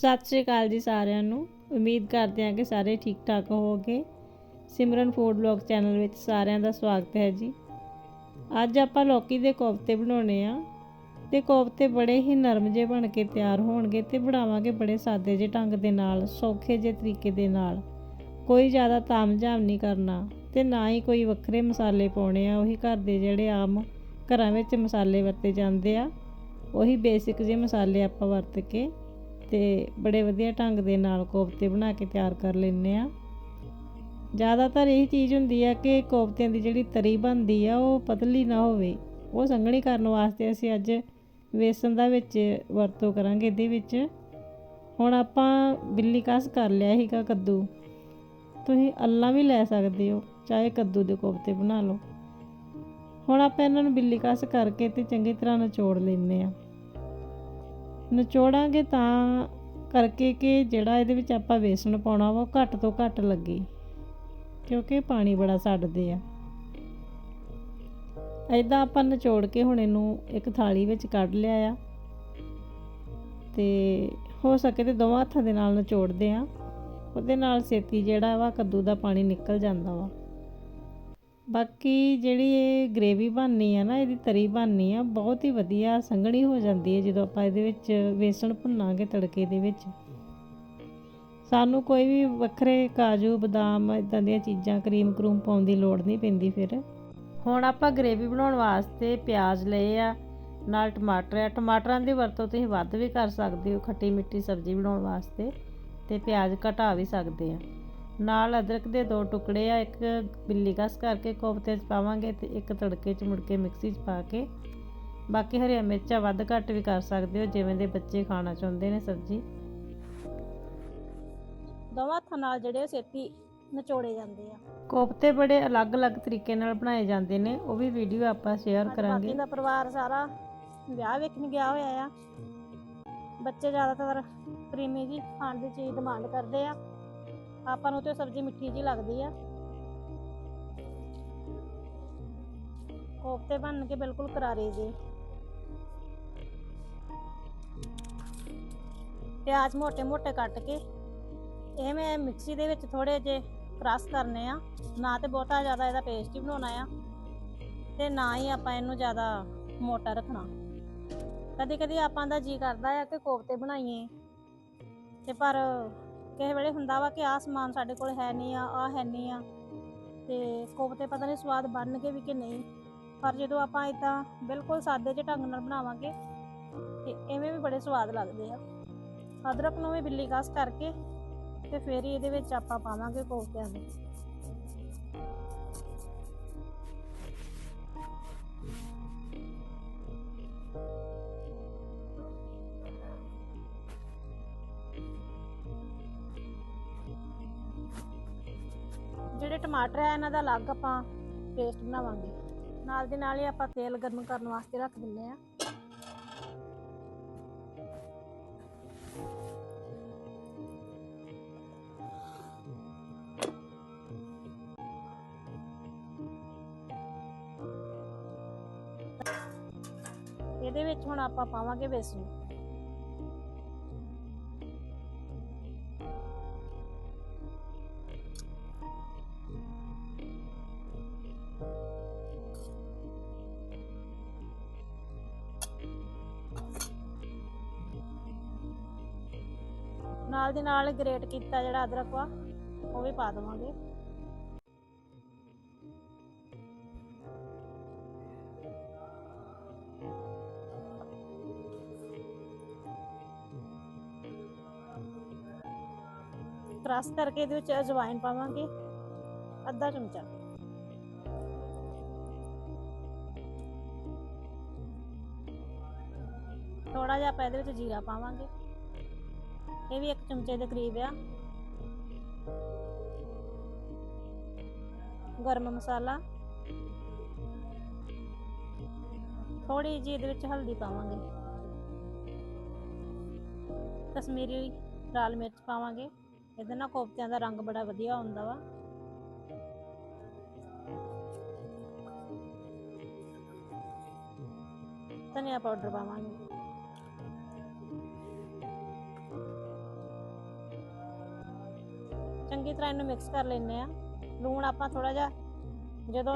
ਸਤਿ ਸ਼੍ਰੀ ਅਕਾਲ ਜੀ ਸਾਰਿਆਂ ਨੂੰ। ਉਮੀਦ ਕਰਦੇ ਹਾਂ ਕਿ ਸਾਰੇ ਠੀਕ ਠਾਕ ਹੋਵੋਗੇ। ਸਿਮਰਨ ਫੂਡ ਬਲੌਗ ਚੈਨਲ ਵਿੱਚ ਸਾਰਿਆਂ ਦਾ ਸਵਾਗਤ ਹੈ ਜੀ। ਅੱਜ ਆਪਾਂ ਲੌਕੀ ਦੇ ਕੋਫਤੇ ਬਣਾਉਣੇ ਆ। ਤੇ ਕੋਫਤੇ ਬੜੇ ਹੀ ਨਰਮ ਜਿਹੇ ਬਣ ਕੇ ਤਿਆਰ ਹੋਣਗੇ ਤੇ ਬਣਾਵਾਂਗੇ ਬੜੇ ਸਾਦੇ ਜਿਹੇ ਢੰਗ ਦੇ ਨਾਲ, ਸੌਖੇ ਜਿਹੇ ਤਰੀਕੇ ਦੇ ਨਾਲ। ਕੋਈ ਜ਼ਿਆਦਾ ਤਾਮਝਾਮ ਨਹੀਂ ਕਰਨਾ ਤੇ ਨਾ ਹੀ ਕੋਈ ਵੱਖਰੇ ਮਸਾਲੇ ਪਾਉਣੇ ਆ। ਉਹੀ ਘਰ ਦੇ ਜਿਹੜੇ ਆਮ ਘਰਾਂ ਵਿੱਚ ਮਸਾਲੇ ਵਰਤੇ ਜਾਂਦੇ ਆ, ਉਹੀ ਬੇਸਿਕ ਜਿਹੇ ਮਸਾਲੇ ਆਪਾਂ ਵਰਤ ਕੇ ਤੇ ਬੜੇ ਵਧੀਆ ਢੰਗ ਦੇ ਨਾਲ ਕੋਫਤੇ ਬਣਾ ਕੇ ਤਿਆਰ ਕਰ ਲੈਂਦੇ ਆ। ਜ਼ਿਆਦਾਤਰ ਇਹ ਚੀਜ਼ ਹੁੰਦੀ ਆ ਕਿ ਕੋਫਤਿਆਂ ਦੀ ਜਿਹੜੀ ਤਰੀ ਬਣਦੀ ਆ, ਉਹ ਪਤਲੀ ਨਾ ਹੋਵੇ। ਉਹ ਸੰਘਣੀ ਕਰਨ ਵਾਸਤੇ ਅਸੀਂ ਅੱਜ ਵੇਸਣ ਦਾ ਵਿੱਚ ਵਰਤੋਂ ਕਰਾਂਗੇ ਇਹਦੇ ਵਿੱਚ। ਹੁਣ ਆਪਾਂ ਬਿੱਲੀ ਕਸ ਕਰ ਲਿਆ ਸੀਗਾ ਕੱਦੂ। ਤੁਸੀਂ ਅੱਲਾ ਵੀ ਲੈ ਸਕਦੇ ਹੋ, ਚਾਹੇ ਕੱਦੂ ਦੇ ਕੋਫਤੇ ਬਣਾ ਲਓ। ਹੁਣ ਆਪਾਂ ਇਹਨਾਂ ਨੂੰ ਬਿੱਲੀ ਕਸ ਕਰਕੇ ਤੇ ਚੰਗੀ ਤਰ੍ਹਾਂ ਨਿਚੋੜ ਲੈਂਦੇ ਆ। ਨਿਚੋੜਾਂਗੇ ਤਾਂ ਕਰਕੇ ਕਿ ਜਿਹੜਾ ਇਹਦੇ ਵਿੱਚ ਆਪਾਂ ਵੇਸਣ ਪਾਉਣਾ ਵਾ ਉਹ ਘੱਟ ਤੋਂ ਘੱਟ ਲੱਗੇ, ਕਿਉਂਕਿ ਪਾਣੀ ਬੜਾ ਛੱਡਦੇ ਆ। ਐਦਾਂ ਆਪਾਂ ਨਿਚੋੜ ਕੇ ਹੁਣ ਇਹਨੂੰ ਇੱਕ ਥਾਲੀ ਵਿੱਚ ਕੱਢ ਲਿਆ ਆ ਤੇ ਹੋ ਸਕੇ ਤੇ ਦੋਵਾਂ ਹੱਥਾਂ ਦੇ ਨਾਲ ਨਿਚੋੜਦੇ ਆ। ਉਹਦੇ ਨਾਲ ਛੇਤੀ ਜਿਹੜਾ ਵਾ ਕੱਦੂ ਦਾ ਪਾਣੀ ਨਿਕਲ ਜਾਂਦਾ ਵਾ। ਬਾਕੀ ਜਿਹੜੀ ਇਹ ਗ੍ਰੇਵੀ ਬਣਨੀ ਆ ਨਾ, ਇਹਦੀ ਤਰੀ ਬਣਨੀ ਆ, ਬਹੁਤ ਹੀ ਵਧੀਆ ਸੰਘਣੀ ਹੋ ਜਾਂਦੀ ਹੈ ਜਦੋਂ ਆਪਾਂ ਇਹਦੇ ਵਿੱਚ ਵੇਸਣ ਭੁੰਨਾਂਗੇ ਤੜਕੇ ਦੇ ਵਿੱਚ। ਸਾਨੂੰ ਕੋਈ ਵੀ ਵੱਖਰੇ ਕਾਜੂ, ਬਦਾਮ ਇਦਾਂ ਦੀਆਂ ਚੀਜ਼ਾਂ, ਕਰੀਮ ਕਰੂਮ ਪਾਉਣ ਦੀ ਲੋੜ ਨਹੀਂ ਪੈਂਦੀ ਫਿਰ। ਹੁਣ ਆਪਾਂ ਗ੍ਰੇਵੀ ਬਣਾਉਣ ਵਾਸਤੇ ਪਿਆਜ਼ ਲਏ ਆ, ਨਾਲ ਟਮਾਟਰ ਆ। ਟਮਾਟਰਾਂ ਦੀ ਵਰਤੋਂ ਤੁਸੀਂ ਵੱਧ ਵੀ ਕਰ ਸਕਦੇ ਹੋ, ਖੱਟੀ ਮਿੱਠੀ ਸਬਜ਼ੀ ਬਣਾਉਣ ਵਾਸਤੇ, ਤੇ ਪਿਆਜ਼ ਘਟਾ ਵੀ ਸਕਦੇ ਆ। ਨਾਲ ਅਦਰਕ ਦੇ ਦੋ ਟੁਕੜੇ ਆ ਇੱਕ ਬਿੱਲੀ ਕਸ ਕਰਕੇ ਕੋਫਤੇ 'ਚ ਪਾਵਾਂਗੇ ਤੇ ਇੱਕ ਤੜਕੇ 'ਚ ਮੁੜ ਕੇ ਮਿਕਸੀ 'ਚ ਪਾ ਕੇ। ਬਾਕੀ ਹਰੀਆਂ ਮਿਰਚਾਂ ਵੱਧ ਘੱਟ ਵੀ ਕਰ ਸਕਦੇ ਹੋ ਜਿਵੇਂ ਦੇ ਬੱਚੇ ਖਾਣਾ ਚਾਹੁੰਦੇ ਨੇ ਸਬਜ਼ੀ। ਦੋਵਾਂ ਹੱਥਾਂ ਨਾਲ ਜਿਹੜੇ ਛੇਤੀ ਨਿਚੋੜੇ ਜਾਂਦੇ ਆ। ਕੋਫਤੇ ਬੜੇ ਅਲੱਗ-ਅਲੱਗ ਤਰੀਕੇ ਨਾਲ ਬਣਾਏ ਜਾਂਦੇ ਨੇ ਉਹ ਵੀ ਵੀਡੀਓ ਆਪਾਂ ਸ਼ੇਅਰ ਕਰਾਂਗੇ। ਬਾਕੀ ਦਾ ਪਰਿਵਾਰ ਸਾਰਾ ਵਿਆਹ ਵੇਖਣ ਗਿਆ ਹੋਇਆ ਆ। ਬੱਚੇ ਜ਼ਿਆਦਾਤਰ ਕਰੀਮੀ ਜੀ ਖਾਣ ਦੀ ਚੀਜ਼ ਡਿਮਾਂਡ ਕਰਦੇ ਆ। ਆਪਾਂ ਨੂੰ ਤੇ ਉਹ ਸਬਜ਼ੀ ਮਿੱਠੀ ਜੀ ਲੱਗਦੀ ਆ। ਕੋਫਤੇ ਬਣ ਕੇ ਬਿਲਕੁਲ ਕਰਾਰੇ ਜੇ। ਪਿਆਜ਼ ਮੋਟੇ ਮੋਟੇ ਕੱਟ ਕੇ ਇਹ ਮੈਂ ਮਿਕਸੀ ਦੇ ਵਿੱਚ ਥੋੜੇ ਜੇ ਕ੍ਰਸ ਕਰਨੇ ਆ, ਨਾ ਤੇ ਬਹੁਤਾ ਜ਼ਿਆਦਾ ਇਹਦਾ ਪੇਸਟ ਹੀ ਬਣਾਉਣਾ ਆ ਤੇ ਨਾ ਹੀ ਆਪਾਂ ਇਹਨੂੰ ਜ਼ਿਆਦਾ ਮੋਟਾ ਰੱਖਣਾ। ਕਦੇ ਕਦੇ ਆਪਾਂ ਦਾ ਜੀ ਕਰਦਾ ਆ ਕਿ ਕੋਫਤੇ ਬਣਾਈਏ ਤੇ ਪਰ ਕਿਸੇ ਵੇਲੇ ਹੁੰਦਾ ਵਾ ਕਿ ਆਹ ਸਮਾਨ ਸਾਡੇ ਕੋਲ ਹੈ ਨਹੀਂ ਆ ਆ ਹੈ ਨਹੀਂ ਆ, ਤੇ ਕੋਫਤੇ ਪਤਾ ਨਹੀਂ ਸਵਾਦ ਬਣ ਬਣਨਗੇ ਵੀ ਕਿ ਨਹੀਂ। ਪਰ ਜਦੋਂ ਆਪਾਂ ਇਦਾਂ ਬਿਲਕੁਲ ਸਾਦੇ ਜਿਹੇ ਢੰਗ ਨਾਲ ਬਣਾਵਾਂਗੇ, ਤੇ ਐਵੇਂ ਵੀ ਬੜੇ ਸਵਾਦ ਲੱਗਦੇ ਆ। ਅਦਰਕ ਨੂੰ ਵੀ ਬਿੱਲੀ ਕਸ ਕਰਕੇ ਤੇ ਫਿਰ ਹੀ ਇਹਦੇ ਵਿੱਚ ਆਪਾਂ ਪਾਵਾਂਗੇ ਕੋਫਤਿਆਂ ਦੇ ਜਿਹੜੇ ਟਮਾਟਰ ਹੈ, ਇਹਨਾਂ ਦਾ ਅਲੱਗ ਆਪਾਂ ਪੇਸਟ ਬਣਾਵਾਂਗੇ। ਨਾਲ ਦੇ ਨਾਲ ਹੀ ਆਪਾਂ ਤੇਲ ਗਰਮ ਕਰਨ ਵਾਸਤੇ ਰੱਖ ਦਿੰਦੇ ਆ ਇਹਦੇ ਵਿੱਚ ਹੁਣ ਆਪਾਂ ਪਾਵਾਂਗੇ ਬੇਸਨ ਨਾਲ ਦੀ ਨਾਲ ਗ੍ਰੇਟ ਕੀਤਾ ਜਿਹੜਾ ਅਦਰਕ ਵਾ, ਉਹ ਵੀ ਪਾ ਦੇਵਾਂਗੇ। ਕ੍ਰਸ਼ ਕਰਕੇ ਇਹਦੇ ਵਿੱਚ ਅਜਵਾਇਨ ਪਾਵਾਂਗੇ, ਅੱਧਾ ਚਮਚਾ। ਥੋੜਾ ਜਿਹਾ ਆਪਾਂ ਇਹਦੇ ਵਿੱਚ ਜੀਰਾ ਪਾਵਾਂਗੇ। ਇਹ ਵੀ ਇੱਕ ਚਮਚੇ ਦੇ ਕਰੀਬ ਆ। ਗਰਮ ਮਸਾਲਾ। ਥੋੜੀ ਜਿਹੀ ਇਹਦੇ ਵਿੱਚ ਹਲਦੀ ਪਾਵਾਂਗੇ। ਕਸ਼ਮੀਰੀ ਲਾਲ ਮਿਰਚ ਪਾਵਾਂਗੇ। ਇਹਦੇ ਨਾਲ ਕੋਫਤਿਆਂ ਦਾ ਰੰਗ ਬੜਾ ਵਧੀਆ ਹੁੰਦਾ ਵਾ। ਧਨੀਆ ਪਾਊਡਰ ਪਾਵਾਂਗੇ। ਚੰਗੀ ਤਰ੍ਹਾਂ ਇਹਨੂੰ ਮਿਕਸ ਕਰ ਲੈਂਦੇ ਆ ਲੂਣ ਆਪਾਂ ਥੋੜਾ ਜਿਹਾ ਜਦੋਂ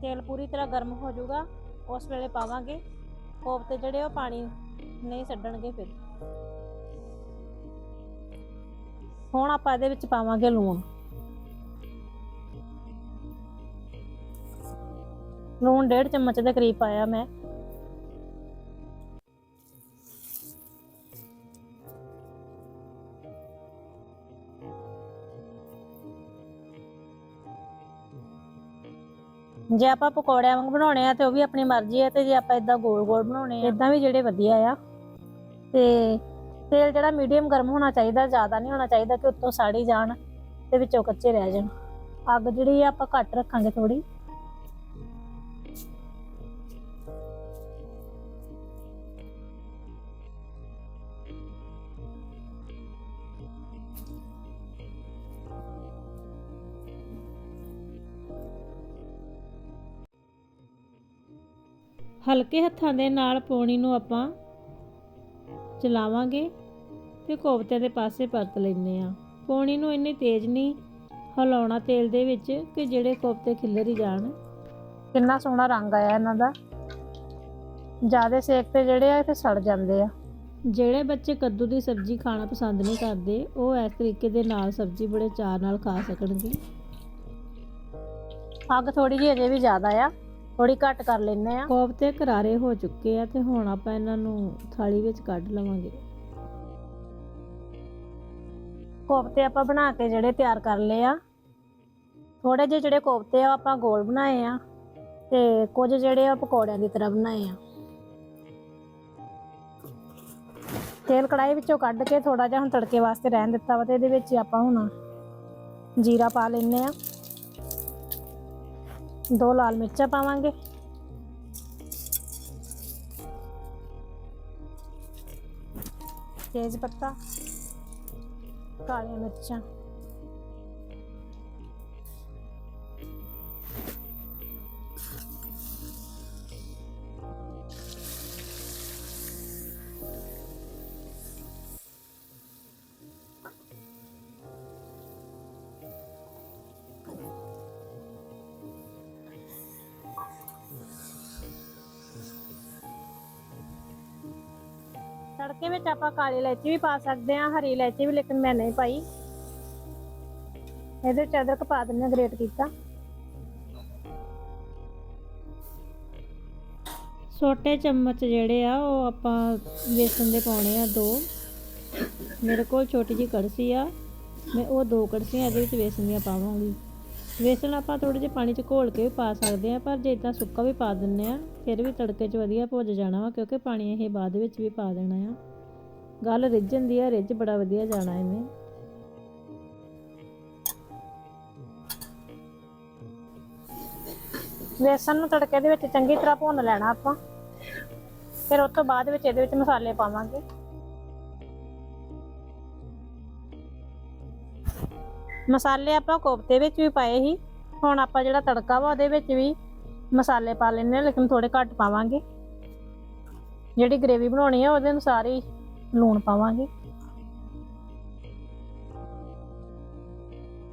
ਤੇਲ ਪੂਰੀ ਤਰ੍ਹਾਂ ਗਰਮ ਹੋ ਜਾਊਗਾ, ਉਸ ਵੇਲੇ ਪਾਵਾਂਗੇ। ਕੋਫਤੇ ਜਿਹੜੇ ਉਹ ਪਾਣੀ ਨਹੀਂ ਛੱਡਣਗੇ ਫਿਰ। ਹੁਣ ਆਪਾਂ ਇਹਦੇ ਵਿੱਚ ਪਾਵਾਂਗੇ ਲੂਣ। ਲੂਣ ਡੇਢ ਚਮਚ ਦੇ ਕਰੀਬ ਪਾਇਆ ਮੈਂ। ਜੇ ਆਪਾਂ ਪਕੌੜਿਆਂ ਵਾਂਗ ਬਣਾਉਣੇ ਆ ਤੇ ਉਹ ਵੀ ਆਪਣੀ ਮਰਜ਼ੀ ਹੈ ਤੇ ਜੇ ਆਪਾਂ ਇਦਾਂ ਗੋਲ ਗੋਲ ਬਣਾਉਣੇ ਆ ਇਦਾਂ ਵੀ ਜਿਹੜੇ ਵਧੀਆ ਆ। ਤੇ ਤੇਲ ਜਿਹੜਾ ਮੀਡੀਅਮ ਗਰਮ ਹੋਣਾ ਚਾਹੀਦਾ, ਜ਼ਿਆਦਾ ਨਹੀਂ ਹੋਣਾ ਚਾਹੀਦਾ ਕਿ ਉੱਤੋਂ ਸਾੜੀ ਜਾਣ ਤੇ ਵਿੱਚੋਂ ਕੱਚੇ ਰਹਿ ਜਾਣ। ਅੱਗ ਜਿਹੜੀ ਆ ਆਪਾਂ ਘੱਟ ਰੱਖਾਂਗੇ ਥੋੜੀ ਹਲਕੇ ਹੱਥਾਂ ਦੇ ਨਾਲ ਪੌਣੀ ਨੂੰ ਆਪਾਂ ਚਲਾਵਾਂਗੇ ਤੇ ਕੋਫਤੇ ਦੇ ਪਾਸੇ ਪਰਤ ਲੈਂਦੇ ਆ ਪੌਣੀ ਨੂੰ ਇੰਨੀ ਤੇਜ਼ ਨਹੀਂ ਹਿਲਾਉਣਾ ਤੇਲ ਦੇ ਵਿੱਚ ਕਿ ਜਿਹੜੇ ਕੋਫਤੇ ਖਿੱਲਰ ਹੀ ਜਾਣ। ਕਿੰਨਾ ਸੋਹਣਾ ਰੰਗ ਆਇਆ ਇਹਨਾਂ ਦਾ। ਜ਼ਿਆਦਾ ਸੇਕ ਤੇ ਜਿਹੜੇ ਆ ਇਹ ਸੜ ਜਾਂਦੇ ਆ। ਜਿਹੜੇ ਬੱਚੇ ਕੱਦੂ ਦੀ ਸਬਜ਼ੀ ਖਾਣਾ ਪਸੰਦ ਨਹੀਂ ਕਰਦੇ ਉਹ ਇਸ ਤਰੀਕੇ ਦੇ ਨਾਲ ਸਬਜ਼ੀ ਬੜੇ ਚਾਅ ਨਾਲ ਖਾ ਸਕਣਗੇ। ਅੱਗ ਥੋੜੀ ਜਿਹੀ ਅਜੇ ਵੀ ਜ਼ਿਆਦਾ ਆ। ਥੋੜੀ ਘੱਟ ਕਰ ਲੈਨੇ ਆ ਕੋਫਤੇ ਕਰਾਰੇ ਹੋ ਚੁੱਕੇ ਆ ਤੇ ਹੁਣ ਆਪਾਂ ਇਹਨਾਂ ਨੂੰ ਥਾਲੀ ਵਿੱਚ ਕੱਢ ਲਵਾਂਗੇ। ਕੋਫਤੇ ਆਪਾਂ ਬਣਾ ਕੇ ਜਿਹੜੇ ਤਿਆਰ ਕਰ ਲਏ ਆ। ਥੋੜੇ ਜਿਹੇ ਜਿਹੜੇ ਕੋਫਤੇ ਆ ਆਪਾਂ ਗੋਲ ਬਣਾਏ ਆ ਤੇ ਕੁਝ ਜਿਹੜੇ ਆ ਪਕੌੜਿਆਂ ਦੀ ਤਰ੍ਹਾਂ ਬਣਾਏ ਆ। ਤੇਲ ਕੜਾਈ ਵਿੱਚੋਂ ਕੱਢ ਕੇ ਥੋੜਾ ਜਿਹਾ ਹੁਣ ਤੜਕੇ ਵਾਸਤੇ ਰਹਿਣ ਦਿੱਤਾ ਵਾ ਤੇ ਇਹਦੇ ਵਿੱਚ ਆਪਾਂ ਹੁਣ ਜੀਰਾ ਪਾ ਲੈਨੇ ਆ। ਦੋ ਲਾਲ ਮਿਰਚਾਂ ਪਾਵਾਂਗੇ। ਤੇਜ਼ ਪੱਤਾ ਕਾਲੀਆਂ ਮਿਰਚਾਂ। ਤੜਕੇ ਵਿੱਚ ਆਪਾਂ ਕਾਲੀ ਇਲਾਇਚੀ ਵੀ ਪਾ ਸਕਦੇ ਹਾਂ, ਹਰੀ ਇਲਾਇਚੀ ਵੀ, ਲੇਕਿਨ ਮੈਂ ਨਹੀਂ ਪਾਈ। ਇਹਦੇ ਵਿੱਚ ਅਦਰਕ ਪਾ ਦਿੰਦੇ ਗ੍ਰੇਟ ਕੀਤਾ। ਛੋਟੇ ਚਮਚ ਜਿਹੜੇ ਆ, ਉਹ ਆਪਾਂ ਵੇਸਣ ਦੇ ਪਾਉਣੇ ਆ ਦੋ। ਮੇਰੇ ਕੋਲ ਛੋਟੀ ਜੀ ਕੜਸੀ ਆ, ਮੈਂ ਉਹ ਦੋ ਕੜਸੀਆਂ ਇਹਦੇ ਵਿੱਚ ਵੇਸਣ ਦੀਆਂ ਪਾਵਾਂਗੀ। ਵੇਸਣ ਆਪਾਂ ਥੋੜੇ ਜਿਹੇ ਪਾਣੀ 'ਚ ਘੋਲ ਕੇ ਵੀ ਪਾ ਸਕਦੇ ਆ ਪਰ ਜੇ ਇਦਾਂ ਸੁੱਕਾ ਵੀ ਪਾ ਦਿੰਨੇ ਆ ਫਿਰ ਵੀ ਤੜਕੇ 'ਚ ਵਧੀਆ ਭੁੱਜ ਜਾਣਾ ਵਾ, ਕਿਉਂਕਿ ਪਾਣੀ ਇਹ ਬਾਅਦ ਵਿੱਚ ਵੀ ਪਾ ਦੇਣਾ ਆ। ਗੱਲ ਰਿੱਝਣ ਦੀ ਆ, ਰਿੱਝ ਬੜਾ ਵਧੀਆ ਜਾਣਾ ਇਹਨੇ ਵੇਸਣ ਨੂੰ ਤੜਕੇ ਦੇ ਵਿੱਚ ਚੰਗੀ ਤਰ੍ਹਾਂ ਭੁੰਨ ਲੈਣਾ ਆਪਾਂ, ਫਿਰ ਉਸ ਤੋਂ ਬਾਅਦ ਵਿੱਚ ਇਹਦੇ ਵਿੱਚ ਮਸਾਲੇ ਪਾਵਾਂਗੇ। ਮਸਾਲੇ ਆਪਾਂ ਕੋਫਤੇ ਵਿੱਚ ਵੀ ਪਾਏ ਸੀ। ਹੁਣ ਆਪਾਂ ਜਿਹੜਾ ਤੜਕਾ ਵਾ ਉਹਦੇ ਵਿੱਚ ਵੀ ਮਸਾਲੇ ਪਾ ਲੈਣੇ ਆ ਲੇਕਿਨ ਥੋੜੇ ਘੱਟ ਪਾਵਾਂਗੇ। ਜਿਹੜੀ ਗ੍ਰੇਵੀ ਬਣਾਉਣੀ ਆ, ਉਹਦੇ ਅਨੁਸਾਰ ਹੀ ਲੂਣ ਪਾਵਾਂਗੇ।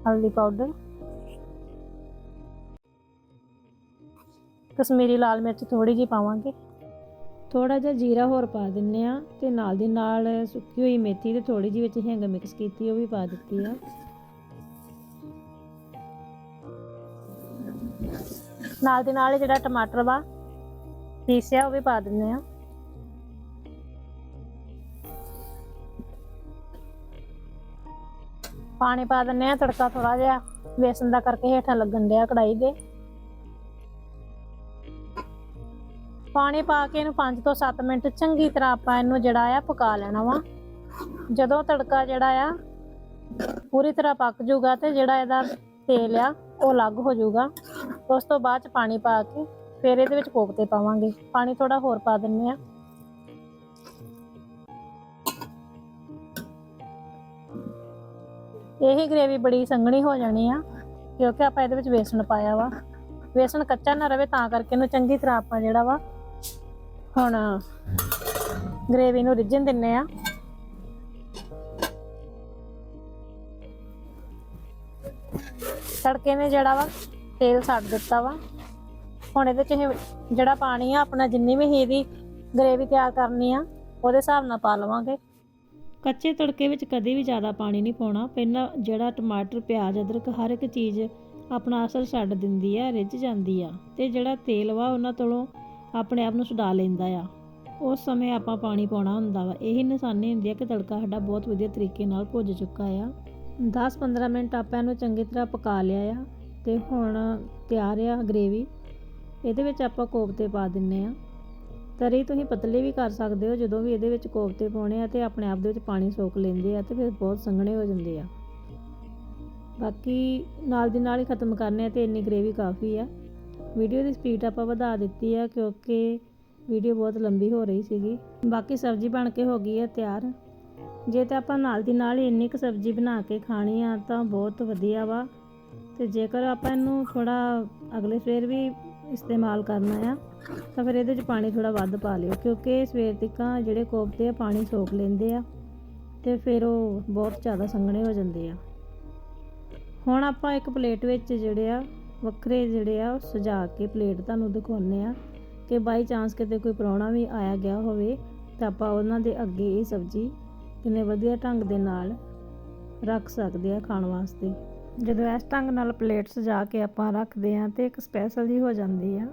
ਹਲਦੀ ਪਾਊਡਰ ਕਸ਼ਮੀਰੀ ਲਾਲ ਮਿਰਚ ਥੋੜੀ ਜਿਹੀ ਪਾਵਾਂਗੇ। ਥੋੜਾ ਜਿਹਾ ਜੀਰਾ ਹੋਰ ਪਾ ਦਿੰਨੇ ਆ ਤੇ ਨਾਲ ਦੀ ਨਾਲ ਸੁੱਕੀ ਹੋਈ ਮੇਥੀ ਤੇ ਥੋੜੀ ਜਿਹੀ ਵਿੱਚ ਹਿੰਗ ਮਿਕਸ ਕੀਤੀ, ਉਹ ਵੀ ਪਾ ਦਿੱਤੀ ਆ। ਨਾਲ ਦੇ ਨਾਲ ਜਿਹੜਾ ਟਮਾਟਰ ਵਾ ਪੀਸਿਆ ਉਹ ਵੀ ਪਾ ਦਿੰਦੇ ਆ। ਪਾਣੀ ਪਾ ਦਿੰਦੇ ਆ, ਤੜਕਾ ਥੋੜਾ ਜਿਹਾ, ਵੇਸਣ ਦਾ ਕਰਕੇ ਹੇਠਾਂ ਲੱਗਣ ਡਿਆ ਕੜਾਈ ਦੇ। ਪਾਣੀ ਪਾ ਕੇ ਇਹਨੂੰ 5 ਤੋਂ 7 ਮਿੰਟ ਚੰਗੀ ਤਰ੍ਹਾਂ ਆਪਾਂ ਇਹਨੂੰ ਜਿਹੜਾ ਆ, ਪਕਾ ਲੈਣਾ ਵਾ। ਜਦੋਂ ਤੜਕਾ ਜਿਹੜਾ ਆ, ਪੂਰੀ ਤਰ੍ਹਾਂ ਪੱਕ ਜਾਊਗਾ ਤੇ ਜਿਹੜਾ ਇਹਦਾ ਤੇਲ ਆ, ਉਹ ਅਲੱਗ ਹੋ ਜਾਊਗਾ। ਉਸ ਤੋਂ ਬਾਅਦ ਚ ਪਾਣੀ ਪਾ ਕੇ ਫਿਰ ਇਹਦੇ ਵਿੱਚ ਕੋਫਤੇ ਪਾਵਾਂਗੇ। ਪਾਣੀ ਥੋੜਾ ਹੋਰ ਪਾ ਦਿੰਨੇ ਆ ਇਹੀ ਗ੍ਰੇਵੀ ਬੜੀ ਸੰਘਣੀ ਹੋ ਜਾਣੀ ਆ, ਕਿਉਂਕਿ ਆਪਾਂ ਇਹਦੇ ਵਿੱਚ ਵੇਸਣ ਪਾਇਆ ਵਾ। ਵੇਸਣ ਕੱਚਾ ਨਾ ਰਵੇ ਤਾਂ ਕਰਕੇ ਇਹਨੂੰ ਚੰਗੀ ਤਰ੍ਹਾਂ ਆਪਾਂ ਜਿਹੜਾ ਵਾ ਹੁਣ ਗ੍ਰੇਵੀ ਨੂੰ ਰਿੱਝਣ ਦਿੰਨੇ ਆ ਤੜਕੇ ਨੇ ਜਿਹੜਾ ਵਾ, ਤੇਲ ਛੱਡ ਦਿੱਤਾ ਵਾ। ਹੁਣ ਇਹਦੇ ਚ ਇਹ ਜਿਹੜਾ ਪਾਣੀ ਆ, ਆਪਣਾ ਜਿੰਨੀ ਵੀ ਇਹਦੀ ਗ੍ਰੇਵੀ ਤਿਆਰ ਕਰਨੀ ਆ, ਉਹਦੇ ਹਿਸਾਬ ਨਾਲ ਪਾ ਲਵਾਂਗੇ। ਕੱਚੇ ਤੜਕੇ ਵਿੱਚ ਕਦੇ ਵੀ ਜ਼ਿਆਦਾ ਪਾਣੀ ਨਹੀਂ ਪਾਉਣਾ। ਪਹਿਲਾਂ ਜਿਹੜਾ ਟਮਾਟਰ, ਪਿਆਜ਼, ਅਦਰਕ ਹਰ ਇੱਕ ਚੀਜ਼ ਆਪਣਾ ਅਸਰ ਛੱਡ ਦਿੰਦੀ ਆ, ਰਿੱਝ ਜਾਂਦੀ ਆ ਤੇ ਜਿਹੜਾ ਤੇਲ ਵਾ, ਉਹਨਾਂ ਤੋਂ ਆਪਣੇ ਆਪ ਨੂੰ ਛੁਡਾ ਲੈਂਦਾ ਆ। ਉਸ ਸਮੇਂ ਆਪਾਂ ਪਾਣੀ ਪਾਉਣਾ ਹੁੰਦਾ ਵਾ। ਇਹੀ ਨਿਸ਼ਾਨੀ ਹੁੰਦੀ ਆ ਕਿ ਤੜਕਾ ਸਾਡਾ ਬਹੁਤ ਵਧੀਆ ਤਰੀਕੇ ਨਾਲ ਭੁੱਜ ਚੁੱਕਾ ਆ। 10-15 ਮਿੰਟ ਆਪਾਂ ਇਹਨੂੰ ਚੰਗੀ ਤਰ੍ਹਾਂ ਪਕਾ ਲਿਆ ਆ ਤੇ ਹੁਣ ਤਿਆਰ ਆ ਗ੍ਰੇਵੀ ਇਹਦੇ ਵਿੱਚ ਆਪਾਂ ਕੋਫਤੇ ਪਾ ਦਿੰਨੇ ਆ। ਤਰੀ ਤੁਸੀਂ ਪਤਲੇ ਵੀ ਕਰ ਸਕਦੇ ਹੋ, ਜਦੋਂ ਵੀ ਇਹਦੇ ਵਿੱਚ ਕੋਫਤੇ ਪਾਉਣੇ ਆ ਤੇ ਆਪਣੇ ਆਪ ਦੇ ਵਿੱਚ ਪਾਣੀ ਸੋਖ ਲੈਂਦੇ ਆ ਤੇ ਫਿਰ ਬਹੁਤ ਸੰਘਣੇ ਹੋ ਜਾਂਦੇ ਆ। ਬਾਕੀ ਨਾਲ ਦੀ ਨਾਲ ਹੀ ਖਤਮ ਕਰਨੇ ਆ ਤੇ ਇੰਨੀ ਗ੍ਰੇਵੀ ਕਾਫੀ ਆ। ਵੀਡੀਓ ਦੀ ਸਪੀਡ ਆਪਾਂ ਵਧਾ ਦਿੱਤੀ ਆ ਕਿਉਂਕਿ ਵੀਡੀਓ ਬਹੁਤ ਲੰਬੀ ਹੋ ਰਹੀ ਸੀਗੀ। ਬਾਕੀ ਸਬਜ਼ੀ ਬਣ ਕੇ ਹੋ ਗਈ ਆ ਤਿਆਰ। ਜੇ ਤਾਂ ਆਪਾਂ ਨਾਲ ਦੀ ਨਾਲ ਹੀ ਇੰਨੀ ਕੁ ਸਬਜ਼ੀ ਬਣਾ ਕੇ ਖਾਣੀ ਆ ਤਾਂ ਬਹੁਤ ਵਧੀਆ ਵਾ। ਤੇ ਜੇਕਰ ਆਪਾਂ ਇਹਨੂੰ ਥੋੜਾ ਅਗਲੇ ਸਵੇਰ ਵੀ ਇਸਤੇਮਾਲ ਕਰਨਾ ਆ, ਤਾਂ ਫਿਰ ਇਹਦੇ 'ਚ ਪਾਣੀ ਥੋੜਾ ਵੱਧ ਪਾ ਲਿਓ, ਕਿਉਂਕਿ ਸਵੇਰ ਤੱਕਾਂ ਜਿਹੜੇ ਕੋਫਤੇ ਆ ਪਾਣੀ ਸੋਖ ਲੈਂਦੇ ਆ ਤੇ ਫਿਰ ਉਹ ਬਹੁਤ ਜ਼ਿਆਦਾ ਸੰਘਣੇ ਹੋ ਜਾਂਦੇ ਆ। ਹੁਣ ਆਪਾਂ ਇੱਕ ਪਲੇਟ ਵਿੱਚ ਜਿਹੜੇ ਆ, ਵੱਖਰੇ ਜਿਹੜੇ ਆ ਸਜਾ ਕੇ ਪਲੇਟ ਤੁਹਾਨੂੰ ਦਿਖਾਉਂਦੇ ਆ ਕਿ ਬਾਈ ਚਾਂਸ ਕਿਤੇ ਕੋਈ ਪ੍ਰਾਹੁਣਾ ਵੀ ਆਇਆ ਗਿਆ ਹੋਵੇ ਤਾਂ ਆਪਾਂ ਉਹਨਾਂ ਦੇ ਅੱਗੇ ਇਹ ਸਬਜ਼ੀ ਕਿੰਨੇ ਵਧੀਆ ਢੰਗ ਦੇ ਨਾਲ ਰੱਖ ਸਕਦੇ ਆ ਖਾਣ ਵਾਸਤੇ। ਜਦੋਂ ਇਸ ਢੰਗ ਨਾਲ ਪਲੇਟ ਸਜਾ ਕੇ ਆਪਾਂ ਰੱਖਦੇ ਆ ਤੇ ਇੱਕ ਸਪੈਸ਼ਲ ਜੀ ਹੋ ਜਾਂਦੀ ਆ।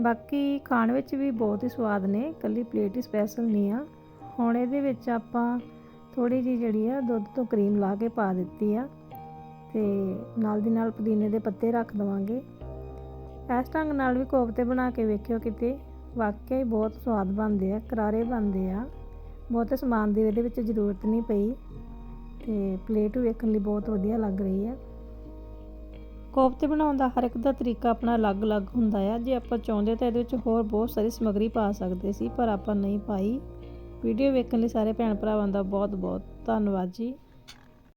ਬਾਕੀ ਖਾਣ ਵਿੱਚ ਵੀ ਬਹੁਤ ਹੀ ਸਵਾਦ ਨੇ, ਇਕੱਲੀ ਪਲੇਟ ਹੀ ਸਪੈਸ਼ਲ ਨਹੀਂ ਆ। ਹੁਣ ਇਹਦੇ ਵਿੱਚ ਆਪਾਂ ਥੋੜੀ ਜਿਹੀ ਜਿਹੜੀ ਆ ਦੁੱਧ ਤੋਂ ਕਰੀਮ ਲਾ ਕੇ ਪਾ ਦਿੱਤੀ ਆ ਤੇ ਨਾਲ ਦੀ ਨਾਲ ਪੁਦੀਨੇ ਦੇ ਪੱਤੇ ਰੱਖ ਦਵਾਂਗੇ। ਇਸ ਢੰਗ ਨਾਲ ਵੀ ਕੋਫਤੇ ਬਣਾ ਕੇ ਵੇਖਿਓ ਕਿਤੇ, ਵਾਕਿਆ ਹੀ ਬਹੁਤ ਸਵਾਦ ਬਣਦੇ ਆ, ਕਰਾਰੇ ਬਣਦੇ ਆ। ਬਹੁਤੇ ਸਮਾਨ ਦੀ ਇਹਦੇ ਵਿੱਚ ਜ਼ਰੂਰਤ ਨਹੀਂ ਪਈ ਤੇ ਪਲੇਟ ਵੇਖਣ ਲਈ ਬਹੁਤ ਵਧੀਆ ਲੱਗ ਰਹੀ ਹੈ। ਕੋਫਤੇ ਬਣਾਉਣ ਦਾ ਹਰ ਇੱਕ ਦਾ ਤਰੀਕਾ ਆਪਣਾ ਅਲੱਗ-ਅਲੱਗ ਹੁੰਦਾ ਆ। ਜੇ ਆਪਾਂ ਚਾਹੁੰਦੇ ਤਾਂ ਇਹਦੇ ਵਿੱਚ ਹੋਰ ਬਹੁਤ ਸਾਰੀ ਸਮੱਗਰੀ ਪਾ ਸਕਦੇ ਸੀ, ਪਰ ਆਪਾਂ ਨਹੀਂ ਪਾਈ। ਵੀਡੀਓ ਵੇਖਣ ਲਈ ਸਾਰੇ ਭੈਣ ਭਰਾਵਾਂ ਦਾ ਬਹੁਤ-ਬਹੁਤ ਧੰਨਵਾਦ ਜੀ।